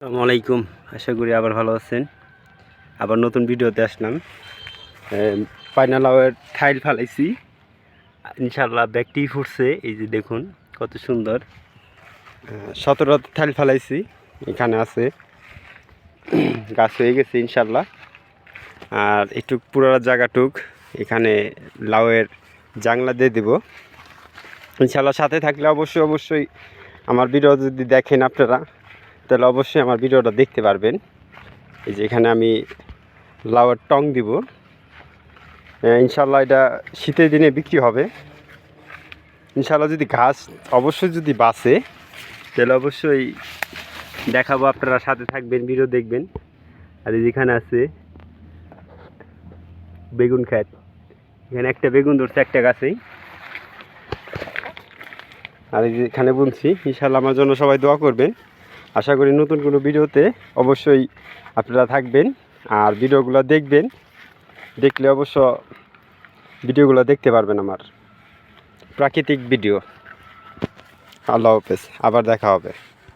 আসসালামু আলাইকুম। আশা করি আবার ভালো আছেন। আবার নতুন ভিডিওতে আসলাম। পাইনা লাউয়ের ঠাইল ফালাইছি। ইনশাল্লাহ ব্যাগটি ফুটছে। এই যে দেখুন, কত সুন্দর। সতেরো ঠাইল ফালাইছি। এখানে আছে। গাছ হয়ে গেছে ইনশাল্লাহ আর একটু পুরো জায়গাটুক এখানে লাউয়ের জাংলা দিয়ে দেব। ইনশাল্লাহ সাথে থাকলে অবশ্যই অবশ্যই আমার ভিডিও যদি দেখেন আপনারা তাহলে অবশ্যই আমার ভিডিওটা দেখতে পারবেন। এই যে এখানে আমি লাউয়ের টং দিব। ইনশাল্লাহ এটা শীতের দিনে বিক্রি হবে। ইনশাল্লাহ যদি ঘাস অবশ্যই যদি বাঁচে, তাহলে অবশ্যই দেখাবো, আপনারা সাথে থাকবেন, ভিডিও দেখবেন। আর যেখানে আছে বেগুন খ্যাত এখানে একটা বেগুন ধরছে, একটা গাছেই। আর এখানে বুনছি। ইনশাল্লাহ আমার জন্য সবাই দোয়া করবেন। আশা করি নতুন কোনো ভিডিওতে অবশ্যই আপনারা থাকবেন আর ভিডিওগুলো দেখবেন। দেখলে অবশ্য ভিডিওগুলো দেখতে পারবেন আমার। প্রাকৃতিক ভিডিও। আল্লাহ হাফেজ, আবার দেখা হবে।